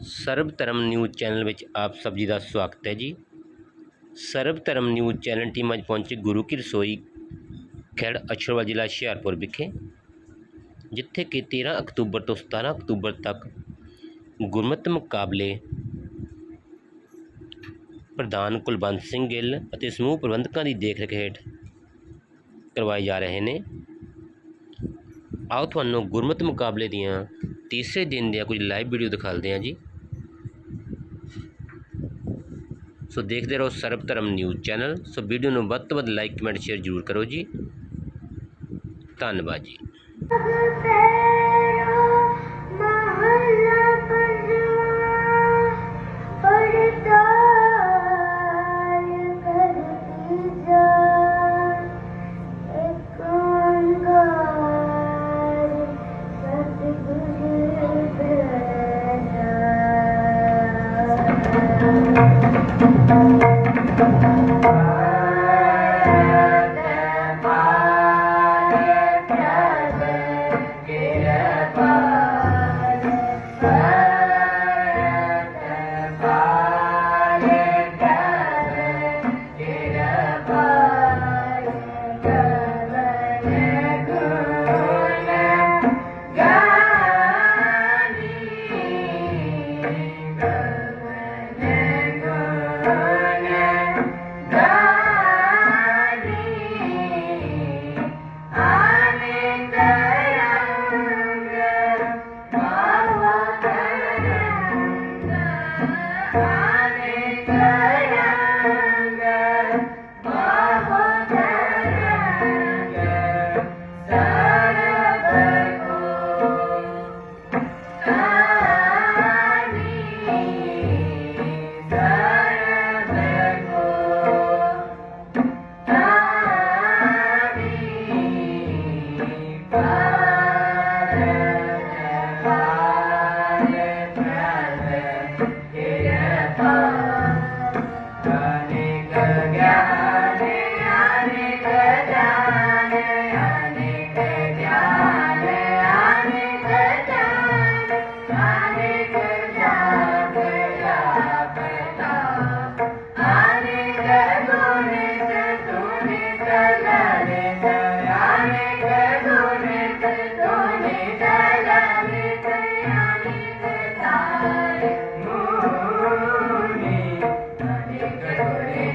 ਸਰਬ ਧਰਮ news channel ਵਿੱਚ ਆਪ ਸਭ ਜੀ ਦਾ ਸਵਾਗਤ ਹੈ ਜੀ। ਸਰਬ ਧਰਮ ਨਿਊਜ਼ ਚੈਨਲ ਟੀਮ ਅੱਜ ਪਹੁੰਚੀ ਗੁਰੂ ਕੀ ਰਸੋਈ ਖੇੜ ਅਛਰਵਾਲ ਜ਼ਿਲ੍ਹਾ ਹੁਸ਼ਿਆਰਪੁਰ ਵਿਖੇ, ਜਿੱਥੇ ਕਿ 13 ਅਕਤੂਬਰ ਤੋਂ 17 ਅਕਤੂਬਰ ਤੱਕ ਗੁਰਮਤਿ ਮੁਕਾਬਲੇ ਪ੍ਰਧਾਨ ਕੁਲਵੰਤ ਸਿੰਘ ਗਿੱਲ ਅਤੇ ਸਮੂਹ ਪ੍ਰਬੰਧਕਾਂ ਦੀ ਦੇਖਰੇਖ ਹੇਠ ਕਰਵਾਏ ਜਾ ਰਹੇ ਨੇ। ਆਓ ਤੁਹਾਨੂੰ ਗੁਰਮਤਿ ਮੁਕਾਬਲੇ ਦੀਆਂ ਤੀਸਰੇ ਦਿਨ ਦੀਆਂ ਕੁਝ ਲਾਈਵ ਵੀਡੀਓ ਦਿਖਾਉਂਦੇ ਹਾਂ ਜੀ। ਸੋ ਦੇਖਦੇ ਰਹੋ ਸਰਬ ਧਰਮ ਨਿਊਜ਼ ਚੈਨਲ ਸੋ ਵੀਡੀਓ ਨੂੰ ਵੱਧ ਤੋਂ ਵੱਧ ਲਾਈਕ ਕਮੈਂਟ ਸ਼ੇਅਰ ਜ਼ਰੂਰ ਕਰੋ ਜੀ। ਧੰਨਵਾਦ ਜੀ।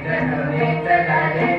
नीत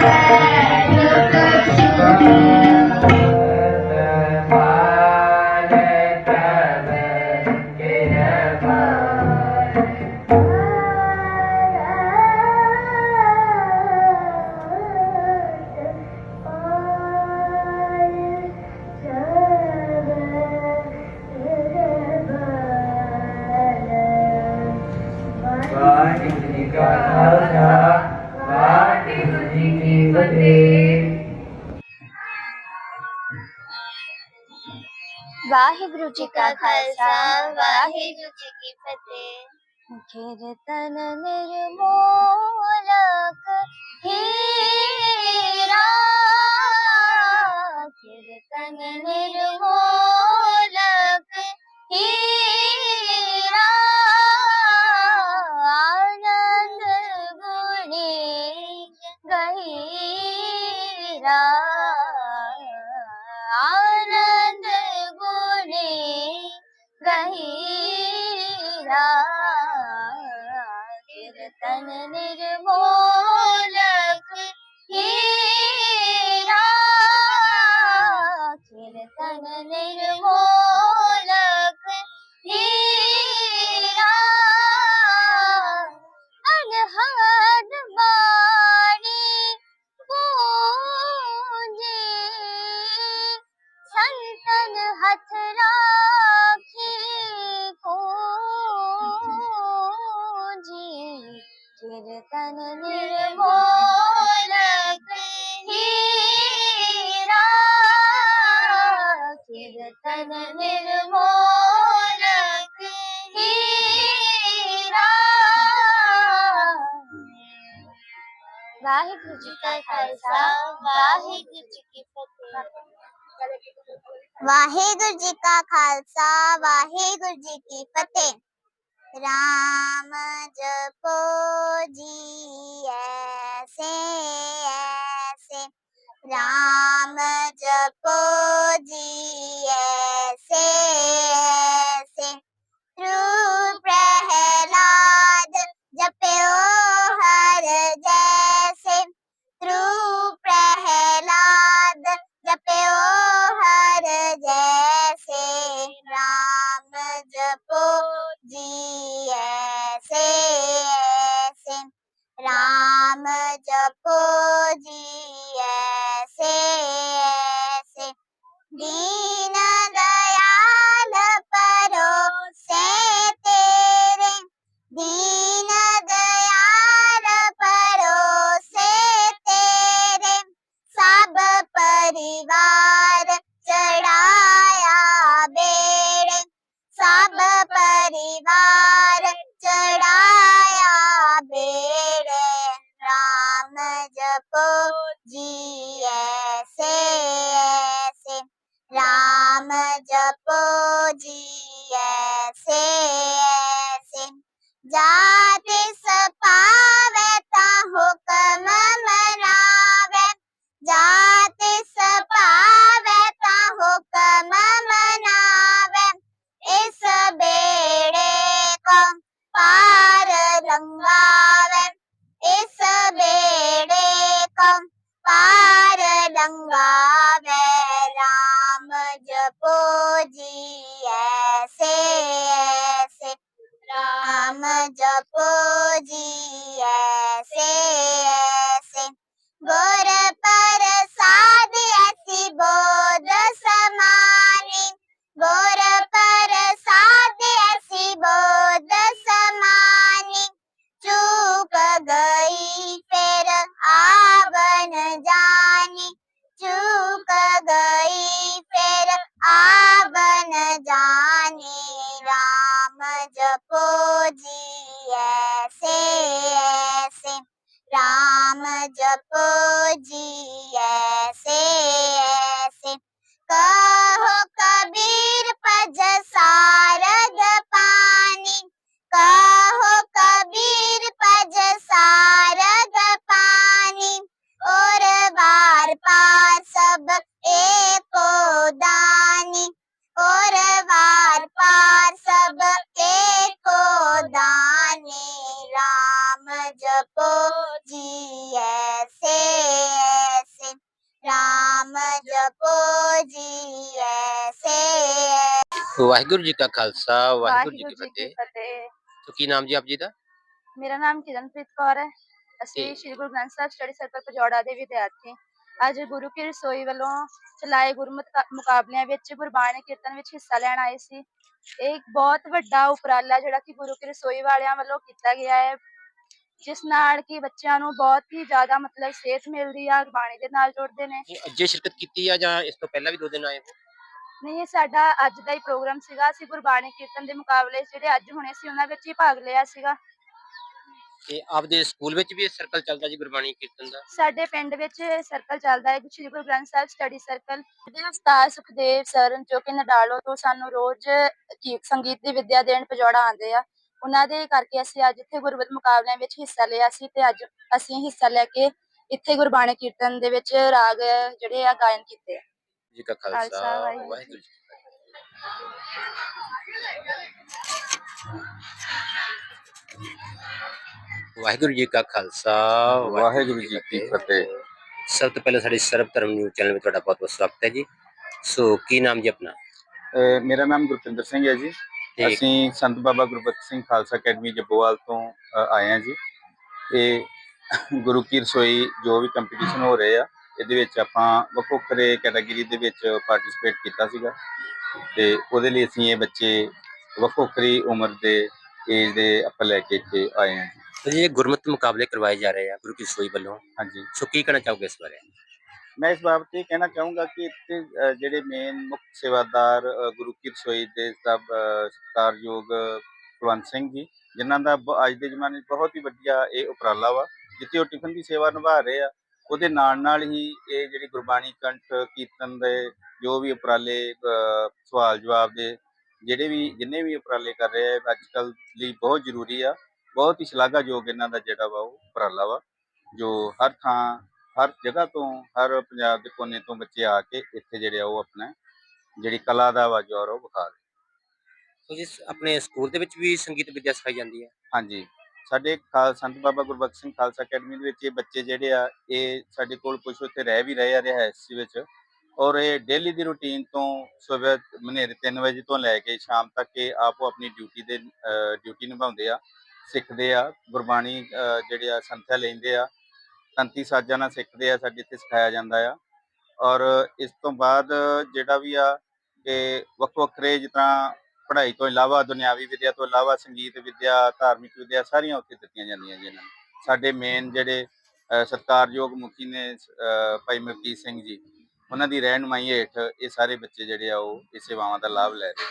Thank you. ਵਾਹਿਗੁਰੂ ਜੀ ਕਾ ਖਾਲਸਾ ਵਾਹਿਗੁਰੂ ਜੀ ਕੀ ਫਤਿਹ ਕੀਰਤਨ ਨਿਰਮੋਲਕ ਵਾਹਿਗੁਰੂ ਜੀ ਵਾਹਿਗੁਰੂ ਜੀ ਕਾ ਖਾਲਸਾ, ਵਾਹਿਗੁਰੂ ਜੀ ਕੀ ਫਤਿਹ। ਰਾਮ ਜਪੋ ਜੀ, ਐਸੇ ਐਸੇ। ਰਾਮ ਜਪੋ ਜੀ, ਐਸੇ ਐਸੇ। ਰੂ ਪ੍ਰਹਿਲਾਦ ਜਪਿਓ ਹਰ ਧਰੂ ਜਪਿਓ ਹਰ ਜੈਸੇ RAM ਜਪੋ ਜੀ ਐਸੇ ਐਸੇ RAM ਜਪੋ ਜੀ ਐਸੇ ਐਸੇ ਦੀ राम जपो जी ऐसे ऐसे राम जपो जी ऐसे ਵਾਹਿਗੁਰੂ ਜੀ ਕਾ ਖਾਲਸਾ ਵਾਹਿਗੁਰੂ ਜੀ ਕੀ ਫਤਿਹ ਫਤਿਹ ਸੋ ਕੀ ਨਾਮ ਜੀ ਆਪ ਜੀ ਦਾ ਮੇਰਾ ਨਾਮ ਕਿਰਨਪ੍ਰੀਤ ਕੌਰ ਹੈ ਅਸੀਂ ਤੇ- ਸ਼੍ਰੀ ਗੁਰੂ ਗ੍ਰੰਥ ਸਾਹਿਬ ਸਟੱਡੀ ਸਰਕਲ ਪਜੌੜਾ ਦੇ ਵਿਦਿਆਰਥੀ ਅੱਜ ਗੁਰੂ ਕੀ ਰਸੋਈ ਵੱਲੋਂ ਚਲਾਏ ਗੁਰਮਤਿ ਕਾ- ਮੁਕਾਬਲਿਆਂ ਵਿੱਚ ਗੁਰਬਾਣੀ ਕੀਰਤਨ ਵਿੱਚ ਹਿੱਸਾ ਲੈਣ ਆਏ ਸੀ ਇਹ ਇੱਕ ਬਹੁਤ ਵੱਡਾ ਉਪਰਾਲਾ ਜਿਹੜਾ ਕਿ ਗੁਰੂ ਕੀ ਰਸੋਈ ਵਾਲਿਆਂ ਵੱਲੋਂ ਕੀਤਾ ਗਿਆ ਹੈ ਜਿਸ ਨਾਲ ਕਿ ਬੱਚਿਆਂ ਨੂੰ ਬਹੁਤ ਹੀ ਜ਼ਿਆਦਾ ਮਤਲਬ ਸੇਧ ਮਿਲਦੀ ਆ ਗੁਰਬਾਣੀ ਦੇ ਨਾਲ ਜੁੜਦੇ ਨੇ। ਇਹ ਅੱਜੇ ਸ਼ਿਰਕਤ ਕੀਤੀ ਆ ਜਾਂ ਇਸ ਤੋਂ ਪਹਿਲਾਂ ਵੀ ਦੋ ਦਿਨ ਆਏ ਹੋ? ਨਹੀਂ ਇਹ ਸਾਡਾ ਅੱਜ ਦਾ ਹੀ ਪ੍ਰੋਗਰਾਮ ਸੀਗਾ। ਅਸੀਂ ਗੁਰਬਾਣੀ ਕੀਰਤਨ ਦੇ ਮੁਕਾਬਲੇ ਜਿਹੜੇ ਅੱਜ ਹੋਣੇ ਸੀ ਉਹਨਾਂ ਵਿੱਚ ਹੀ ਭਾਗ ਲਿਆ ਸੀਗਾ। ਤੇ ਆਪਦੇ ਸਕੂਲ ਵਿੱਚ ਵੀ ਇਹ ਸਰਕਲ ਚੱਲਦਾ ਜੀ ਗੁਰਬਾਣੀ ਕੀਰਤਨ ਦਾ? ਸਾਡੇ ਪਿੰਡ ਵਿੱਚ ਸਰਕਲ ਚੱਲਦਾ ਹੈ ਸ਼੍ਰੀ ਗੁਰੂ ਗ੍ਰੰਥ ਸਾਹਿਬ ਸਟੱਡੀ ਸਰਕਲ ਜਿਹਦੇ ਉਸਤਾਦ ਸੁਖਦੇਵ ਸਰ ਜੋ ਕਿ ਨਡਾਲੋ ਤੋਂ ਸਾਨੂੰ ਰੋਜ਼ ਕੀ ਸੰਗੀਤ ਦੀ ਵਿੱਦਿਆ ਦੇਣ ਪਜੌੜਾ ਆਉਂਦੇ ਆ। ਉਹਨਾਂ ਦੇ ਕਰਕੇ ਅਸੀਂ ਅੱਜ ਇੱਥੇ ਗੁਰਬਤ ਮੁਕਾਬਲਿਆਂ ਵਿੱਚ ਹਿੱਸਾ ਲਿਆ ਸੀ ਤੇ ਅੱਜ ਅਸੀਂ ਹਿੱਸਾ ਲੈ ਕੇ ਇੱਥੇ ਗੁਰਬਾਣੀ ਕੀਰਤਨ ਦੇ ਵਿੱਚ ਰਾਗ ਜਿਹੜੇ ਆ ਗਾਇਨ ਕੀਤੇ ਆ। ਜੀ ਕਾ ਖਾਲਸਾ, ਖਾਲਸਾ ਵਾਹਿਗੁਰੂ ਵਾਹਿਗੁਰੂ ਜੀ ਕੀ ਫਤਿਹ। ਵਾਹਿਗੁਰੂ ਜੀ ਕਾ ਖਾਲਸਾ ਵਾਹਿਗੁਰੂ ਜੀ ਕੀ ਫਤਿਹ। ਸਭ ਤੋਂ ਪਹਿਲਾਂ ਸਾਡੇ ਸਰਬ ਧਰਮ ਨਿਊਜ਼ ਚੈਨਲ ਵਿੱਚ ਤੁਹਾਡਾ ਬਹੁਤ ਬਹੁਤ ਸਵਾਗਤ ਹੈ ਜੀ। ਸੋ ਕੀ ਨਾਮ ਜੀ ਆਪਣਾ? ਅਹ ਮੇਰਾ ਨਾਮ ਗੁਰਪਿੰਦਰ ਸਿੰਘ ਹੈ ਜੀ। ਅਸੀਂ ਸੰਤ ਬਾਬਾ ਗੁਰਬਖਸ਼ ਸਿੰਘ ਖਾਲਸਾ ਅਕੈਡਮੀ ਜੱਬੋਵਾਲ ਤੋਂ ਆਏ ਹਾਂ ਜੀ। ਤੇ ਗੁਰੂ ਕੀ ਰਸੋਈ ਜੋ ਵੀ ਕੰਪੀਟੀਸ਼ਨ ਹੋ ਰਹੇ ਆ ਇਹਦੇ ਵਿੱਚ ਆਪਾਂ ਵੱਖੋ ਵੱਖਰੇ ਕੈਟਾਗਰੀ ਦੇ ਵਿੱਚ ਪਾਰਟਿਸਿਪੇਟ ਕੀਤਾ ਸੀਗਾ। ਤੇ ਉਹਦੇ ਲਈ ਅਸੀਂ ਇਹ ਬੱਚੇ ਵੱਖੋ ਵੱਖਰੀ ਉਮਰ ਦੇ ਏਜ ਦੇ ਆਪਾਂ ਲੈ ਕੇ ਇੱਥੇ ਆਏ ਹਾਂ ਜੀ। ਤੇ ਇਹ ਗੁਰਮਤਿ ਮੁਕਾਬਲੇ ਕਰਵਾਏ ਜਾ ਰਹੇ ਆ ਗੁਰੂ ਕੀ ਸੋਈ ਵੱਲੋਂ। ਹਾਂਜੀ। ਸੋ ਕੀ ਕਹਿਣਾ ਚਾਹੋਗੇ ਇਸ ਬਾਰੇ? ਮੈਂ ਇਸ ਬਾਬਤ ਇਹ ਕਹਿਣਾ ਚਾਹੂੰਗਾ ਕਿ ਇੱਥੇ ਅਹ, ਜਿਹੜੇ ਮੇਨ ਮੁੱਖ ਸੇਵਾਦਾਰ ਅਹ, ਗੁਰੂ ਕੀ ਰਸੋਈ ਦੇ ਸਭ ਅਹ, ਸਤਿਕਾਰਯੋਗ ਕੁਲਵੰਤ ਸਿੰਘ ਜੀ ਜਿਨ੍ਹਾਂ ਦਾ ਬ- ਅੱਜ ਦੇ ਜ਼ਮਾਨੇ 'ਚ ਬਹੁਤ ਹੀ ਵਧੀਆ ਇਹ ਉਪਰਾਲਾ ਵਾ ਜਿੱਥੇ ਉਹ ਟਿਫਨ ਦੀ ਸੇਵਾ ਨਿਭਾ ਰਹੇ ਆ। ਉਹਦੇ ਨਾਲ ਨਾਲ ਹੀ ਇਹ ਜਿਹੜੀ ਗੁਰਬਾਣੀ ਕੰਠ ਕੀਰਤਨ ਦੇ ਜੋ ਵੀ ਉਪਰਾਲੇ ਅਹ, ਸਵਾਲ ਜਵਾਬ ਦੇ ਜਿਹੜੇ ਵੀ ਜਿੰਨੇ ਵੀ ਉਪਰਾਲੇ ਕਰ ਰਹੇ ਆ ਅੱਜ ਕੱਲ੍ਹ ਲਈ ਬਹੁਤ ਜ਼ਰੂਰੀ ਆ। ਬਹੁਤ ਹੀ ਸ਼ਲਾਘਾਯੋਗ ਇਹਨਾਂ ਦਾ ਜਿਹੜਾ ਵਾ ਉਹ ਉਪਰਾਲਾ ਵਾ ਜੋ ਹਰ ਥਾਂ ਹਰ ਜਗ੍ਹਾ ਤੋਂ ਹਰ ਪੰਜਾਬ ਦੇ ਕੋਨੇ ਤੋਂ ਬੱਚੇ ਆ ਕੇ ਇੱਥੇ ਜਿਹੜੇ ਆ ਉਹ ਆਪਣਾ ਜਿਹੜੀ ਕਲਾ ਦਾ ਵਾ ਜੋਰ ਉਹ ਵਿਖਾ ਰਹੇ। ਸੋ ਜੀ ਆਪਣੇ ਸਕੂਲ ਦੇ ਵਿੱਚ ਵੀ ਸੰਗੀਤ ਵਿੱਦਿਆ ਸਿਖਾਈ ਜਾਂਦੀ ਹੈ? ਹਾਂਜੀ। ਸਾਡੇ ਸੰਤ ਬਾਬਾ ਗੁਰਬਖਸ਼ ਸਿੰਘ ਖਾਲਸਾ ਅਕੈਡਮੀ ਦੇ ਵਿੱਚ ਇਹ ਬੱਚੇ ਜਿਹੜੇ ਆ ਇਹ ਸਾਡੇ ਕੋਲ ਕੁਝ ਉੱਥੇ ਰਹਿ ਵੀ ਰਹੇ ਆ ਰਿਹਾਇਸ਼ ਵਿੱਚ ਔਰ ਇਹ ਡੇਲੀ ਦੀ ਰੁਟੀਨ ਤੋਂ ਸਵੇਰ ਮਨੇਰੇ 3 ਵਜੇ ਤੋਂ ਲੈ ਕੇ ਸ਼ਾਮ ਤੱਕ ਇਹ ਆਪੋ ਆਪਣੀ ਡਿਊਟੀ ਦੇ ਡਿਊਟੀ ਨਿਭਾਉਂਦੇ ਆ ਸਿੱਖਦੇ ਆ ਗੁਰਬਾਣੀ ਜਿਹੜੇ ਆ ਸੰਥਿਆ ਲੈਂਦੇ ਆ ਤੰਤੀ ਸਾਜ਼ਾਂ ਨਾਲ ਸਿੱਖਦੇ ਆ ਸਾਡੇ ਇੱਥੇ ਸਿਖਾਇਆ ਜਾਂਦਾ ਆ। ਔਰ ਇਸ ਤੋਂ ਬਾਅਦ ਜਿਹੜਾ ਵੀ ਆ ਕਿ ਵੱਖੋ ਵੱਖਰੇ ਜਿਸ ਤਰ੍ਹਾਂ ਪੜ੍ਹਾਈ ਤੋਂ ਇਲਾਵਾ ਦੁਨਿਆਵੀ ਵਿਦਿਆ ਤੋਂ ਇਲਾਵਾ ਸੰਗੀਤ ਵਿਦਿਆ ਧਾਰਮਿਕ ਵਿਦਿਆ ਸਾਰੀਆਂ ਉੱਥੇ ਦਿੱਤੀਆਂ ਜਾਂਦੀਆਂ ਜੀ ਇਹਨਾਂ ਨੂੰ। ਸਾਡੇ ਮੇਨ ਜਿਹੜੇ ਸਤਿਕਾਰਯੋਗ ਮੁਖੀ ਨੇ ਭਾਈ ਮਲਕੀਤ ਸਿੰਘ ਜੀ ਉਹਨਾਂ ਦੀ ਰਹਿਨੁਮਾਈ ਹੇਠ ਇਹ ਸਾਰੇ ਬੱਚੇ ਜਿਹੜੇ ਆ ਉਹ ਇਹ ਸੇਵਾਵਾਂ ਦਾ ਲਾਭ ਲੈ ਰਹੇ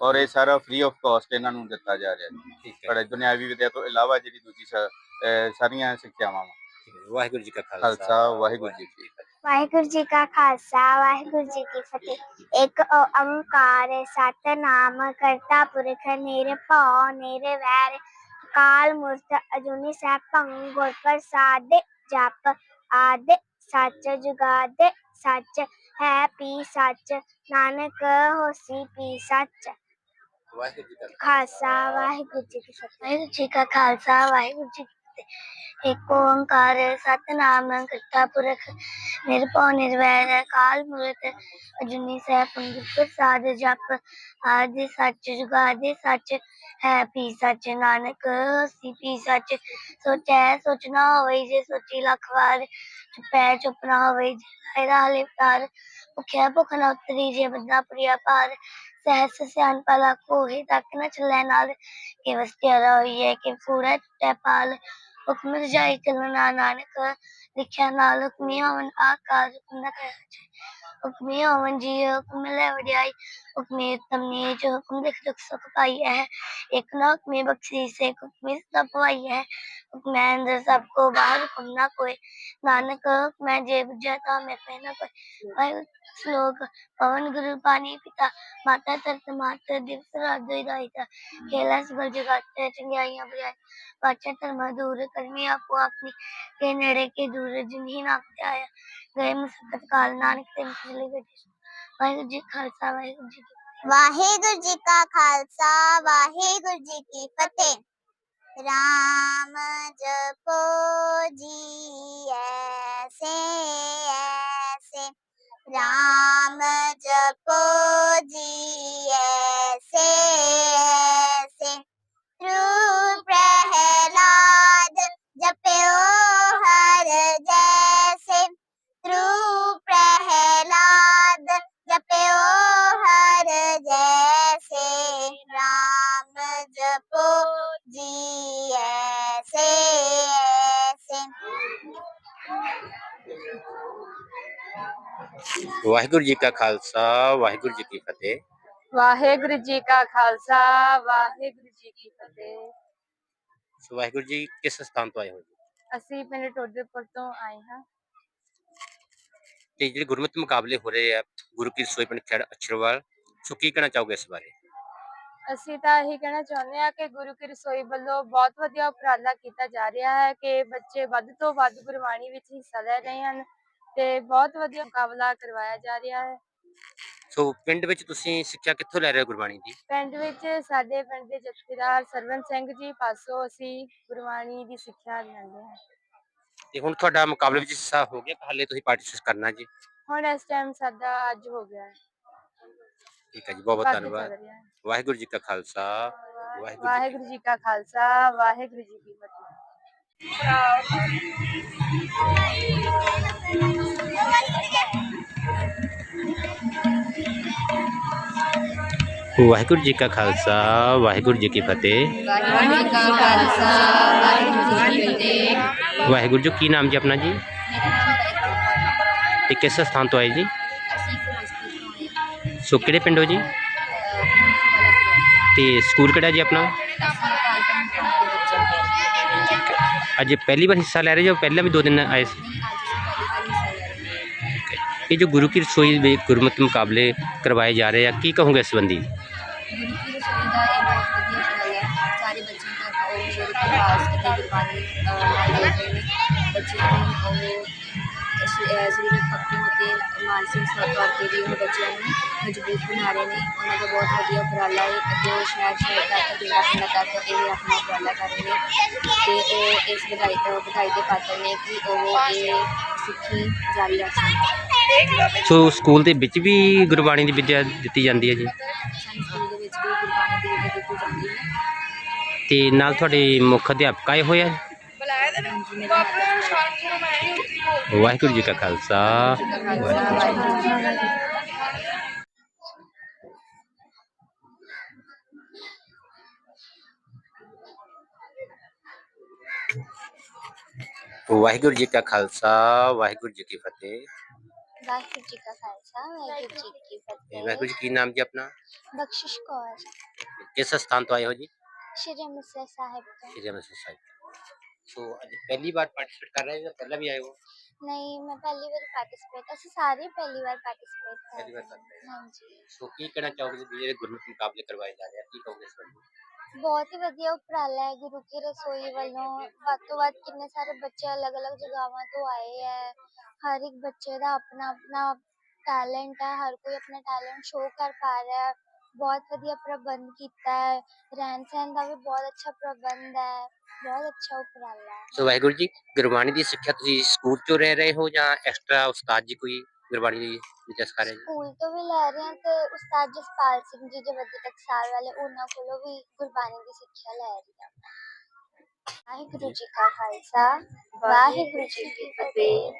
ਔਰ ਇਹ ਸਾਰਾ ਫ੍ਰੀ ਆਫ ਕਾਸਟ ਇਹਨਾਂ ਨੂੰ ਦਿੱਤਾ ਜਾ ਰਿਹਾ ਹੈ। ਪੜ੍ਹਾਈ ਦੁਨਿਆਵੀ ਵਿਦਿਆ ਤੋਂ ਇਲਾਵਾ ਜਿਹੜੀ ਦੂਜੀ ਸਾਰੀਆਂ ਸਿੱਖਿਆਵਾਂ ਵਾਹਿਗੁਰੂ ਜੀ ਕਾ ਖਾਲਸਾ, ਵਾਹਿਗੁਰੂ ਜੀ ਕੀ ਫਤਿਹ। ਵਾਹਿਗੁਰੂ ਜੀ ਕਾ ਖਾਲਸਾ ਵਾਹਿਗੁਰੂ ਜੀ ਕੀ ਫਤਿਹ। ਇੱਕ ਓੰਕਾਰ ਸਤਨਾਮ ਕਰਤਾ ਪੁਰਖ ਨਿਰਭਉ ਨਿਰਵੈਰ। ਕਾਲ ਮੂਰਤ ਅਜੂਨੀ ਸੈਭੰ ਗੁਰ ਪ੍ਰਸਾਦ ਜਪ ਆਦ ਸੱਚ ਜੁਗਾਦ ਸੱਚ ਹੈ ਪੀ ਸੱਚ ਨਾਨਕ ਹੋਸੀ ਪੀ ਸੱਚ। ਵਾਹਿਗੁਰੂ ਜੀ ਕਾ ਖਾਲਸਾ ਵਾਹਿਗੁਰੂ ਜੀ ਕੀ ਫਤਿਹ। ਵਾਹਿਗੁਰੂ ਜੀ ਕਾ ਖਾਲਸਾ ਵਾਹਿਗੁਰੂ ਜੀ ਕੀ ਫਤਿਹ ਇੱਕ ਓੰਕਾਰ ਸਤਨਾਮ ਕਰਤਾ ਪੁਰਖ ਨਿਰਭਉ ਨਿਰਵੈਰ ਕਾਲ ਮੂਰਤ ਅਜੂਨੀ ਸਹਿਬ ਗੁਰ ਪ੍ਰਸਾਦ ਜਪ ਆਦਿ ਸੱਚ ਜੁਗਾਦਿ ਸੱਚ ਹੈ ਪੀ ਸੱਚ ਨਾਨਕ ਸੀ ਪੀ ਸੱਚ ਸੋਚੈ ਸੋਚਣਾ ਹੋਵੇ ਜੇ ਸੋਚੀ ਲੱਖ ਵਾਰ ਚੁਪੈ ਚੁੱਪ ਹੋਵੇ ਜੇ ਇਹਦਾ ਹਲਿਪਤਾਰ ਭੁਖਿਆ ਭੁੱਖ ਨਾ ਉਤਰੀ ਜੇ ਬੰਦਾ ਪ੍ਰਿਆ ਪਾਰ ਸਹਿਸ ਸਿਆਨ ਪਲਾ ਕੋਹੇ ਤੱਕ ਨ ਚੱਲੈ ਨਾਲ ਕਿ ਵਸਤਿਆਰਾ ਹੋਈਏ ਕਿ ਪੂਰਾ ਟੈ ਪਾਲ ਹੁਕਮ ਜਾਈ ਚੱਲਣਾ ਨਾਨਕ ਲਿਖਿਆ, ਨਾਲ ਹੁਕਮੀ ਹਵਨ ਆਕਾਰ ਹੁਕਮ ਨ ਕਰਿਆ ਹੁਕਮੀ ਹਵਨ, ਜੀ ਹੁਕਮ ਲੈ ਵਡਿਆਈ, ਹੁਕਮੀ ਤਮਨੀ ਜੋ ਹੁਕਮ ਲਿਖ ਦੁਖ ਸੁਖ ਪਾਈ ਹੈ। ਇੱਕ ਨਾ ਹੁਕਮੀ ਬਖਸ਼ੀ ਸੇ ਹੁਕਮੀ ਸਭ ਪਾਈ ਹੈ। ਹੁਕਮੈ ਅੰਦਰ ਸਭ ਕੋ ਬਾਹਰ ਹੁਕਮ ਨਾ ਕੋਏ ਨਾਨਕ ਮੈਂ ਜੇ ਬੁਝਾ ਤਾ ਮੈਂ ਪਹਿਨਾ ਕੋਈ ਵਾਹਿਗੁਰੂ ਸ਼ਲੋਕ ਪਵਨ ਗੁਰੂ ਪਾਣੀ ਪਿਤਾ ਮਾਤਾ ਤਰਤ ਮਾਤ ਦਿਵਸ ਰਾਤ ਦੋਈ ਦਾਇਤਾ ਖੇਲਾ ਸਬਲ ਜਗਾਤੇ ਚੰਗਿਆਈਆਂ ਬਜਾਏ ਪਾਚਾ ਧਰਮਾ ਦੂਰ ਕਰਮੀ ਆਪੋ ਆਪਣੀ ਕੇ ਨੇੜੇ ਕੇ ਦੂਰ ਜਿਨਹੀ ਨਾਮ ਤੇ ਆਇਆ ਗਏ ਮੁਸਕਤ ਕਾਲ ਨਾਨਕ ਤੇ ਮਿਲੇ ਗਏ ਵਾਹਿਗੁਰੂ ਜੀ ਕਾ ਖਾਲਸਾ ਵਾਹਿਗੁਰੂ ਜੀ ਕੀ ਫਤਿਹ। ਵਾਹਿਗੁਰੂ ਜੀ ਕਾ ਖਾਲਸਾ ਵਾਹਿਗੁਰੂ ਜੀ ਕੀ ਫਤਿਹ ਰਾਮ ਜਪੋ ਜੀ ਐਸੇ ਐਸੇ ਰਾਮ ਜਪੋ ਜੀ ਐਸੇ ऐसे ऐसे वाहिगुरु जी का खालसा वाहिगुरु जी की फतेह वाहिगुरु जी का खालसा वाहिगुरु जी की फतेह ਵਾਹਿਗੁਰੂ ਜੀ ਕਿਸ ਸਥਾਨ ਤੋਂ ਆਏ ਹੋ ਜੀ ਅਸੀਂ ਪਿੰਡ ਟੋਡੇਪੁਰ ਤੋਂ ਆਏ ਹਾਂ ਤੇ ਜਿਹੜੇ ਗੁਰਮਤਿ ਮੁਕਾਬਲੇ ਹੋ ਰਹੇ ਆ ਗੁਰੂ ਕੀ ਸੋਈ ਪਿੰਡ ਖੇੜ ਅਛਰਵਾਲ ਸੋ ਕੀ ਕਹਿਣਾ ਚਾਹੋਗੇ ਇਸ ਬਾਰੇ ਅਸੀਂ ਤਾਂ ਇਹੀ ਕਹਿਣਾ ਚਾਹੁੰਦੇ ਹਾਂ ਕਿ ਗੁਰੂ ਕੀ ਰਸੋਈ ਵੱਲੋਂ ਬਹੁਤ ਵਧੀਆ ਉਪਰਾਲਾ ਕੀਤਾ ਜਾ ਰਿਹਾ ਹੈ ਕਿ ਬੱਚੇ ਵੱਧ ਤੋਂ ਵੱਧ ਗੁਰਬਾਣੀ ਵਿੱਚ ਹਿੱਸਾ ਲੈ ਰਹੇ ਹਨ ਤੇ ਬਹੁਤ ਵਧੀਆ ਮੁਕਾਬਲਾ ਕਰਵਾਇਆ ਜਾ ਰਿਹਾ ਹੈ। ਸੋ ਪਿੰਡ ਵਿੱਚ ਤੁਸੀਂ ਸਿੱਖਿਆ ਕਿੱਥੋਂ ਲੈ ਰਹੇ ਹੋ ਗੁਰਬਾਣੀ ਦੀ? ਪਿੰਡ ਵਿੱਚ ਸਾਡੇ ਪਿੰਡ ਦੇ ਜਥੇਦਾਰ ਸਰਵਨ ਸਿੰਘ ਜੀ ਪਾਸੋਂ ਅਸੀਂ ਗੁਰਬਾਣੀ ਦੀ ਸਿੱਖਿਆ ਲੈਂਦੇ ਹਾਂ। ਤੇ ਹੁਣ ਤੁਹਾਡਾ ਮੁਕਾਬਲੇ ਵਿੱਚ ਹਿੱਸਾ ਹੋ ਗਿਆ ਹਾਲੇ ਤੁਸੀਂ ਪਾਰਟਿਸਿਪੇਟ ਕਰਨਾ ਜੀ। ਹੁਣ ਇਸ ਟਾਈਮ ਸਾਡਾ ਅੱਜ ਹੋ ਗਿਆ ਹੈ। ਠੀਕ ਹੈ ਜੀ ਬਹੁਤ ਬਹੁਤ ਬਾਕੀ ਧੰਨਵਾਦ ਚੱਲ ਰਿਹਾ ਹੈ। ਵਾਹਿਗੁਰੂ ਜੀ ਕਾ ਖਾਲਸਾ ਵਾਹਿਗੁਰੂ ਜੀ ਕੀ ਵਾਹਿਗੁਰੂ ਜੀ ਕਾ ਖਾਲਸਾ ਵਾਹਿਗੁਰੂ ਜੀ ਕੀ ਫਤਿਹ ਵਾਹਿਗੁਰੂ ਜੀ ਕਾ ਖਾਲਸਾ ਵਾਹਿਗੁਰੂ ਜੀ ਕੀ ਫਤਿਹ ਵਾਹਿਗੁਰੂ ਜੀ ਕਾ ਖਾਲਸਾ ਵਾਹਿਗੁਰੂ ਜੀ ਕੀ ਫਤਿਹ ਵਾਹਿਗੁਰੂ ਜੀ ਕੀ ਨਾਮ ਜੀ ਆਪਣਾ ਜੀ ਤੇ ਕਿਸ ਸਥਾਨ ਤੋਂ ਆਏ ਜੀ ਸੋ ਕਿਹੜੇ ਪਿੰਡ ਹੋ ਜੀ ਤੇ ਸਕੂਲ ਕਿਹੜਾ ਜੀ ਆਪਣਾ ਅੱਜ ਪਹਿਲੀ ਵਾਰ ਹਿੱਸਾ ਲੈ ਰਹੇ ਜੋ ਪਹਿਲਾਂ ਵੀ ਦੋ ਦਿਨ ਆਏ ਸੀ ਇਹ ਜੋ ਗੁਰੂ ਕੀ ਰਸੋਈ ਦੇ ਗੁਰਮਤਿ ਮੁਕਾਬਲੇ ਕਰਵਾਏ ਜਾ ਰਹੇ ਆ ਕੀ ਕਹੋਗੇ ਇਸ ਸੰਬੰਧੀ ਮਾਨਸਿਕ ਤੌਰ ਤੇ ਵੀ ਉਹ ਬੱਚਿਆਂ ਨੂੰ ਮਜ਼ਬੂਤ ਬਣਾ ਰਹੇ ਨੇ। ਉਹਨਾਂ ਦਾ ਬਹੁਤ ਵਧੀਆ ਉਪਰਾਲਾ ਹੈ ਅਤੇ ਸ਼ਹਿਰ ਸ਼ਹਿਰ ਤੱਕ ਪਿੰਡਾਂ ਪਿੰਡਾਂ ਤੱਕ ਇਹ ਆਪਣਾ ਉਪਰਾਲਾ ਕਰ ਰਹੇ ਨੇ। ਅਤੇ ਉਹ ਇਸ ਵਧਾਈ ਅਹ, ਵਧਾਈ ਦੇ ਪਾਤਰ ਨੇ ਕਿ ਉਹ ਇਹ ਸਿੱਖੀ ਜਾਰੀ ਰੱਖ ਸਕਣ ਸੋ ਸਕੂਲ ਦੇ ਵਿੱਚ ਵੀ ਗੁਰਬਾਣੀ ਦੀ ਵਿੱਦਿਆ ਦਿੱਤੀ ਜਾਂਦੀ ਹੈ ਜੀ? ਸਾਨੂੰ ਸਕੂਲ ਦੇ ਵਿੱਚ ਵੀ ਗੁਰਬਾਣੀ ਦੀ ਵਿਦਿਆ ਦਿੱਤੀ ਜਾਂਦੀ ਹੈ। ਤੇ ਨਾਲ ਤੁਹਾਡੇ ਮੁੱਖ ਅਧਿਆਪਕ ਆਏ ਹੋਏ ਆ? ਵਾਹਿਗੁਰੂ ਜੀ ਕਾ ਖਾਲਸਾ। ਵਾਹਿਗੁਰੂ ਜੀ ਕੀ ਫਤਿਹ। ਵਾਹਿਗੁਰੂ ਜੀ ਕਾ ਖਾਲਸਾ ਵਾਹਿਗੁਰੂ ਜੀ ਕੀ ਫਤਿਹ। ਵਾਹਿਗੁਰੂ ਜੀ ਕਾ ਖਾਲਸਾ ਵਾਹਿਗੁਰੂ ਜੀ ਕੀ ਫਤਿਹ। ਵਾਹਿਗੁਰੂ ਜੀ ਕੀ ਨਾਮ ਜੀ ਆਪਣਾ? ਬਖਸ਼ਿਸ਼ ਕੌਰ। ਕਿਸ ਸਥਾਨ ਤੋਂ ਆਏ ਹੋ ਜੀ? ਸ਼੍ਰੀ ਅੰਮ੍ਰਿਤਸਰ ਸਾਹਿਬ ਤੋਂ। ਸ਼੍ਰੀ ਅੰਮ੍ਰਿਤਸਰ ਸਾਹਿਬ ਸੋ ਅੱਜ ਪਹਿਲੀ ਵਾਰ ਪਾਰਟਿਸਿਪੇਟ ਕਰ ਰਹੇ ਹੋ ਜਾਂ ਪਹਿਲਾਂ ਵੀ ਆਏ ਹੋ ਨਹੀਂ ਮੈਂ ਪਹਿਲੀ ਵਾਰ ਪਾਰਟਿਸਿਪੇਟ ਅਸੀਂ ਸਾਰੇ ਪਹਿਲੀ ਵਾਰ ਪਾਰਟਿਸਿਪੇਟ ਕਰ ਪਹਿਲੀ ਵਾਰ ਰਹੇ ਕਰ ਰਹੇ ਹਾਂ ਹਾਂਜੀ ਸੋ ਕੀ ਕਹਿਣਾ ਚਾਹੋਗੇ ਜੀ ਜਿਹੜੇ ਗੁਰਮਤਿ ਮੁਕਾਬਲੇ ਕਰਵਾਏ ਜਾ ਰਹੇ ਆ ਕੀ ਕਹੋਗੇ ਇਸ ਬਾਰੇ ਬਹੁਤ ਹੀ ਵਧੀਆ ਉਪਰਾਲਾ ਹੈ ਗੁਰੂ ਕੀ ਰਸੋਈ ਵੱਲੋਂ ਵੱਧ ਤੋਂ ਵੱਧ ਕਿੰਨੇ ਸਾਰੇ ਬੱਚੇ ਅਲੱਗ-ਅਲੱਗ ਜਗ੍ਹਾਵਾਂ ਤੋਂ ਆਏ ਹੈ ਹਰ ਇੱਕ ਬੱਚੇ ਦਾ ਆਪਣਾ ਆਪਣਾ ਟੈਲੈਂਟ ਹੈ ਹਰ ਕੋਈ ਆਪਣਾ ਟੈਲੈਂਟ ਸ਼ੋਅ ਕਰ ਪਾ ਰਿਹਾ ਹੈ ਬਹੁਤ ਵਧੀਆ ਪ੍ਰਬੰਧ ਕੀਤਾ ਹੈ ਰਹਿਣ ਸਹਿਣ ਦਾ ਵੀ ਬਹੁਤ ਅੱਛਾ ਪ੍ਰਬੰਧ ਹੈ ਬਹੁਤ ਅੱਛਾ ਉਪਰਾਲਾ ਹੈ। ਸੋ ਵਾਹਿਗੁਰੂ ਜੀ ਗੁਰਬਾਣੀ ਦੀ ਸਿੱਖਿਆ ਤੁਸੀਂ ਸਕੂਲ ਚੋਂ ਰਹਿ ਰਹੇ ਹੋ ਜਾਂ ਐਕਸਟਰਾ ਉਸਤਾਦ ਜੀ ਕੋਈ ਗੁਰਬਾਣੀ ਦੀ ਵਿਦਿਆ ਸਿਖਾ ਰਹੇ ਜੀ ਸਕੂਲ ਤੋਂ ਵੀ ਲੈ ਰਹੇ ਹਾਂ ਤੇ ਉਸਤਾਦ ਜਸਪਾਲ ਸਿੰਘ ਜੀ ਜੋ ਵੱਡੇ ਟਕਸਾਲ ਵਾਲੇ ਉਹਨਾਂ ਕੋਲੋਂ ਵੀ ਗੁਰਬਾਣੀ ਦੀ ਸਿੱਖਿਆ ਲੈ ਰਹੀ ਹਾਂ। ਵਾਹਿਗੁਰੂ ਜੀ ਕਾ ਖਾਲਸਾ ਵਾਹਿਗੁਰੂ ਜੀ ਕੀ ਫਤਿਹ।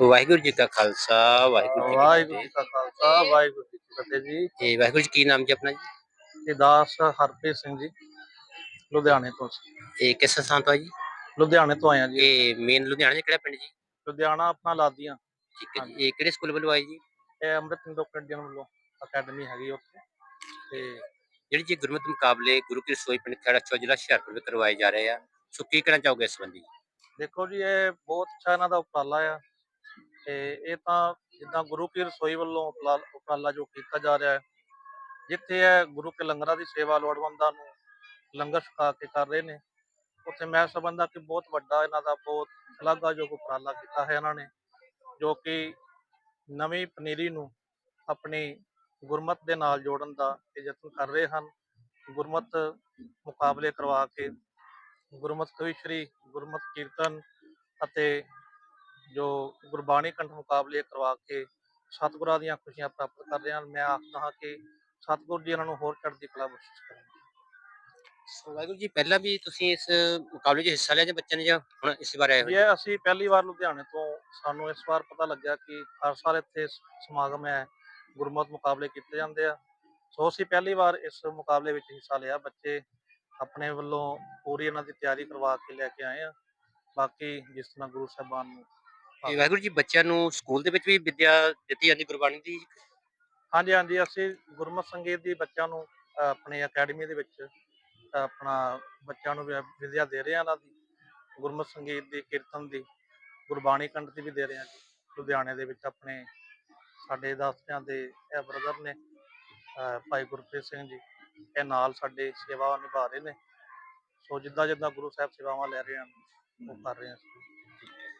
ਵਾਹਿਗੁਰੂ ਜੀ ਕਾ ਖਾਲਸਾ ਵਾਹਿਗੁਰੂ ਜੀ ਵਾਹਿਗੁਰੂ ਕੀ ਜੀ ਕਾ ਖਾਲਸਾ ਵਾਹਿਗੁਰੂ ਜੀ ਕੀ ਫਤਿਹ ਜੀ। ਫਤਿਹ ਤੇ ਵਾਹਿਗੁਰੂ ਜੀ ਕੀ ਨਾਮ ਜੀ ਆਪਣਾ ਜੀ? ਇਹ ਦਾਸ ਹਰਪ੍ਰੀਤ ਸਿੰਘ ਜੀ ਲੁਧਿਆਣੇ ਤੋਂ ਸੀ। ਇਹ ਕਿਸ ਸਥਾਨ ਤੋਂ ਹੈ ਜੀ? ਲੁਧਿਆਣੇ ਤੋਂ ਆਇਆ ਜੀ। ਇਹ ਮੇਨ ਲੁਧਿਆਣਾ ਦੇ ਕਿਹੜਾ ਪਿੰਡ ਜੀ? ਲੁਧਿਆਣਾ ਆਪਣਾ ਲਾਦੀਆਂ। ਠੀਕ ਹੈ ਜੀ ਇਹ ਕਿਹੜੇ ਸਕੂਲ ਵੱਲੋਂ ਆਏ ਜੀ? ਇਹ ਅੰਮ੍ਰਿਤ ਇੰਦੋਕ ਇੰਡੀਅਨ ਵੱਲੋਂ ਅਕੈਡਮੀ ਹੈਗੀ ਉੱਥੇ। ਤੇ ਜਿਹੜੀ ਜੀ ਗੁਰਮਤਿ ਮੁਕਾਬਲੇ ਗੁਰੂ ਕੀ ਰਸੋਈ ਪਿੰਡ ਖੇੜਾ ਚੋ ਜ਼ਿਲ੍ਹਾ ਹੁਸ਼ਿਆਰਪੁਰ ਵਿੱਚ ਕਰਵਾਏ ਜਾ ਰਹੇ ਆ ਸੋ ਕੀ ਕਹਿਣਾ ਚਾਹੋਗੇ ਇਸ ਸੰਬੰਧੀ? ਦੇਖੋ ਜੀ ਇਹ ਬਹੁਤ ਅੱਛਾ ਇਹਨਾਂ ਦਾ ਉਪਰਾਲਾ ਆ। ਤੇ ਇਹ ਤਾਂ ਜਿੱਦਾਂ ਗੁਰੂ ਕੀ ਰਸੋਈ ਵੱਲੋਂ ਉਪਰਾ- ਉਪਰਾਲਾ ਜੋ ਕੀਤਾ ਜਾ ਰਿਹਾ ਹੈ, ਜਿੱਥੇ ਇਹ ਗੁਰੂ ਕੇ ਲੰਗਰਾਂ ਦੀ ਸੇਵਾ ਲੋੜਵੰਦਾਂ ਨੂੰ ਲੰਗਰ ਛਕਾ ਕੇ ਕਰ ਰਹੇ ਨੇ, ਉੱਥੇ ਮੈਂ ਸਮਝਦਾ ਕਿ ਬਹੁਤ ਵੱਡਾ ਇਹਨਾਂ ਦਾ ਬਹੁਤ ਸ਼ਲਾਘਾਯੋਗ ਉਪਰਾਲਾ ਕੀਤਾ ਹੈ ਇਹਨਾਂ ਨੇ, ਜੋ ਕਿ ਨਵੀਂ ਪਨੀਰੀ ਨੂੰ ਆਪਣੀ ਗੁਰਮਤ ਦੇ ਨਾਲ ਜੋੜਨ ਦਾ ਇਹ ਯਤਨ ਕਰ ਰਹੇ ਹਨ, ਗੁਰਮਤ ਮੁਕਾਬਲੇ ਕਰਵਾ ਕੇ, ਗੁਰਮਤ ਕਵਿਸ਼ਰੀ ਗੁਰਮਤ ਕੀਰਤਨ ਅਤੇ ਜੋ ਗੁਰਬਾਣੀ ਕੰਠ ਮੁਕਾਬਲੇ ਕਰਵਾ ਕੇ ਸਤਿਗੁਰਾਂ ਦੀਆਂ ਖੁਸ਼ੀਆਂ ਪ੍ਰਾਪਤ ਕਰ ਰਹੇ ਹਨ ਮੈਂ ਆਖਦਾ ਹਾਂ ਕਿ ਸਤਿਗੁਰ ਜੀ ਇਹਨਾਂ ਨੂੰ ਹੋਰ ਚੜ੍ਹਦੀ ਕਲਾ ਬਖਸ਼ਿਸ਼ ਕਰਨ ਸੋ ਵਾਹਿਗੁਰੂ ਜੀ ਪਹਿਲਾਂ ਵੀ ਤੁਸੀਂ ਇਸ ਮੁਕਾਬਲੇ 'ਚ ਹਿੱਸਾ ਲਿਆ ਜਾਂ ਬੱਚਿਆਂ ਨੇ ਜਾਂ ਹੁਣ ਇਸ ਵਾਰ ਆਏ ਹੋ ਜੀ? ਇਹ ਅਸੀਂ ਪਹਿਲੀ ਵਾਰ ਲੁਧਿਆਣੇ ਤੋਂ ਸਾਨੂੰ ਇਸ ਵਾਰ ਪਤਾ ਲੱਗਿਆ ਕਿ ਹਰ ਸਾਲ ਇੱਥੇ ਸਮਾਗਮ ਹੈ ਗੁਰਮਤ ਮੁਕਾਬਲੇ ਕੀਤੇ ਜਾਂਦੇ ਆ। ਸੋ ਅਸੀਂ ਪਹਿਲੀ ਵਾਰ ਇਸ ਮੁਕਾਬਲੇ ਵਿੱਚ ਹਿੱਸਾ ਲਿਆ ਬੱਚੇ ਆਪਣੇ ਵੱਲੋਂ ਪੂਰੀ ਇਹਨਾਂ ਦੀ ਤਿਆਰੀ ਕਰਵਾ ਕੇ ਲੈ ਕੇ ਆਏ ਆ। ਬਾਕੀ ਜਿਸ ਤਰ੍ਹਾਂ ਗੁਰੂ ਸਾਹਿਬਾਨ ਨੂੰ ਤੇ ਵਾਹਿਗੁਰੂ ਜੀ ਬੱਚਿਆਂ ਨੂੰ ਸਕੂਲ ਦੇ ਵਿੱਚ ਵੀ ਵਿੱਦਿਆ ਦਿੱਤੀ ਜਾਂਦੀ ਗੁਰਬਾਣੀ ਦੀ? ਹਾਂਜੀ ਹਾਂਜੀ ਅਸੀਂ ਗੁਰਮਤ ਸੰਗੀਤ ਦੀ ਬੱਚਿਆਂ ਨੂੰ ਆਪਣੀ ਅਕੈਡਮੀ ਦੇ ਵਿੱਚ ਆਪਣਾ ਬੱਚਿਆਂ ਨੂੰ ਵਿ- ਵਿੱਦਿਆ ਦੇ ਰਹੇ ਹਾਂ ਇਹਨਾਂ ਦੀ ਗੁਰਮਤ ਸੰਗੀਤ ਦੀ ਕੀਰਤਨ ਦੀ ਗੁਰਬਾਣੀ ਕੰਠ ਦੀ ਵੀ ਦੇ ਰਹੇ ਹਾਂ ਜੀ। ਲੁਧਿਆਣੇ ਦੇ ਵਿੱਚ ਆਪਣੇ ਸਾਡੇ ਦਾਸਿਆਂ ਦੇ ਇਹ ਬ੍ਰਦਰ ਨੇ ਭਾਈ ਗੁਰਪ੍ਰੀਤ ਸਿੰਘ ਜੀ ਇਹ ਨਾਲ ਸਾਡੇ ਸੇਵਾ ਨਿਭਾ ਰਹੇ ਨੇ। ਸੋ ਜਿੱਦਾਂ ਜਿੱਦਾਂ ਗੁਰੂ ਸਾਹਿਬ ਸੇਵਾਵਾਂ ਲੈ ਰਹੇ ਹਨ ਉਹ ਕਰ ਰਹੇ ਹਾਂ ਅਸੀਂ।